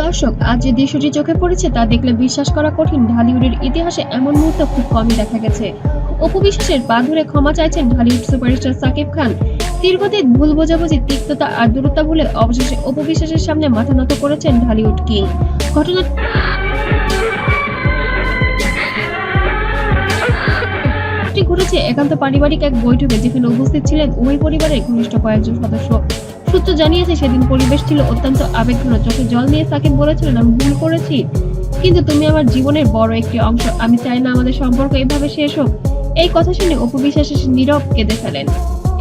দর্শক, আজ যে দৃশ্যটি চোখে পড়েছে তা দেখলে বিশ্বাস করা কঠিন। ঢালিউডের ইতিহাসে এমন মুহূর্ত খুব কমই দেখা গেছে। অপু বিশ্বাসের পা ধরে ক্ষমা চাইছেন ঢালিউড সুপারস্টার সাকিব খান। দীর্ঘদিন ভুল বোঝাবুঝি, তিক্ততা আর দূরত্ব ভুলে অবশেষে অপু বিশ্বাসের সামনে মাথা নত করেছেন ঢালিউড কিং ঘটনা ঘটেছে একান্ত পারিবারিক এক বৈঠকে যেখানে উপস্থিত ছিলেন উভয় পরিবারের ঘনিষ্ঠ কয়েকজন সদস্য। সূত্র জানিয়েছে সেদিন পরিবেশ ছিল অত্যন্ত আবেগঘন, চোখে জল নিয়ে সাকিব বলেছিলেন, আমি ভুল করেছি, কিন্তু তুমি আমার জীবনের বড় একটি অংশ, আমি চাই না আমাদের সম্পর্ক এভাবে শেষ হোক। এই কথা শুনে অপু বিশ্বাস নীরব কেঁদে ফেলেন।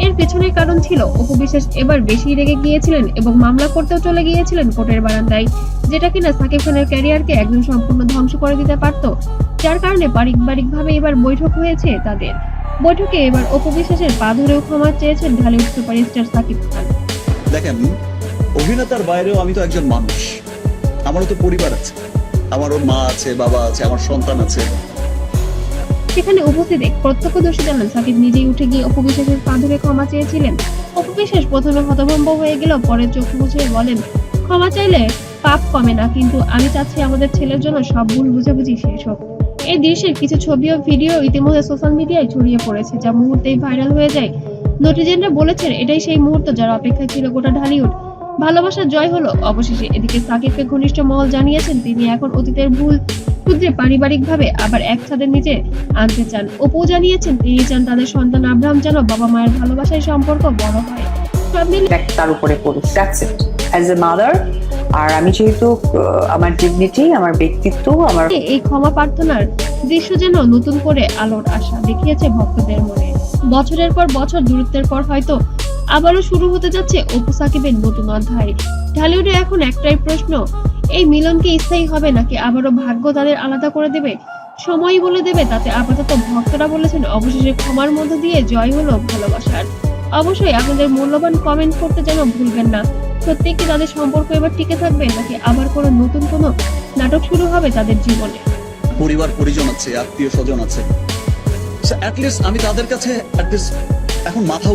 এর পেছনের কারণ ছিল, অপু বিশ্বাস এবার বেশি রেগে গিয়েছিলেন এবং মামলা করতেও চলে গিয়েছিলেন কোর্টের বারান্দায়, যেটা কিনা সাকিব খানের ক্যারিয়ারকে একদম সম্পূর্ণ ধ্বংস করে দিতে পারত। যার কারণে পারিবারিকভাবে এবার বৈঠক হয়েছে তাদের। বৈঠকে এবার অপু বিশ্বাসের পা ধরেও ক্ষমা চেয়েছেন ঢালিউড সুপারস্টার সাকিব খান। দেখেন অভিনেতার বাইরেও আমি তো একজন মানুষ। আমারও তো পরিবার আছে। আমারও মা আছে বাবা আছে আমার সন্তান আছে। সেখানে উপস্থিত এক প্রত্যক্ষদর্শী জানান সাকিব নিজেই উঠে গিয়ে অপু বিশ্বাসের পা ধরে ক্ষমা চেয়েছিলেন। অপবিশ্বাস প্রথমে হতভম্ব হয়ে গেল পরে চোখ মুছে বলেন ক্ষমা চাইলে পাপ কমে না কিন্তু আমি চাচ্ছি আমাদের ছেলের জন্য সব ভুল বুঝাবুঝি শেষ হোক। এই দৃশ্যের কিছু ছবি ও ভিডিও ইতিমধ্যে সোশ্যাল মিডিয়ায় ছড়িয়ে পড়েছে, যা মুহূর্তেই ভাইরাল হয়ে যায়। নটিজেনরা বলেছেন, এটাই সেই মুহূর্ত যার অপেক্ষায় ছিল গোটা ঢালিউড। ভালোবাসার জয় হলো অবশেষে। এদিকে সাকিবকে ঘনিষ্ঠ মহল জানিয়েছেন, তিনি এখন অতীতের ভুল শুধরে পারিবারিকভাবে আবার এক ছাদের নিচে আনতে চান। অপু জানিয়েছেন, তিনি চান তাদের সন্তান আব্রাহাম যেন বাবা মায়ের ভালোবাসায় সম্পর্ক বড় হয়। তার উপরে পড়ুক। That's it as a mother আর আমি যেহেতু আমার ডিগনিটি আমার ব্যক্তিত্ব, আমার এই ক্ষমা প্রার্থনার দৃশ্য যেন নতুন করে আলোর আশা দেখিয়েছে ভক্তদের মনে। বছরের পর বছর, দূরত্বের পর হয়তো আবারও শুরু হতে যাচ্ছে অপু সাকিবের নতুন অধ্যায়। ঢালিউডে এখন একটাই প্রশ্ন, এই মিলন কি স্থায়ী হবে নাকি আবারও ভাগ্য তাদের আলাদা করে দেবে? সময় বলে দেবে, তাতে আপাতত ভক্তরা বলেছেন অবশেষে ক্ষমার মধ্য দিয়ে জয় হলো ভালোবাসার। অবশ্যই আপনাদের মূল্যবান কমেন্ট করতে যেন ভুলবেন না। সত্যি কি তাদের সম্পর্ক এবার টিকে থাকবে, নাকি আবার কোনো নতুন কোনো নাটক শুরু হবে তাদের জীবনে? পরিবার, পরিজন আছে আত্মীয় স্বজন আছে আমি তাদের কাছে এখন মাথা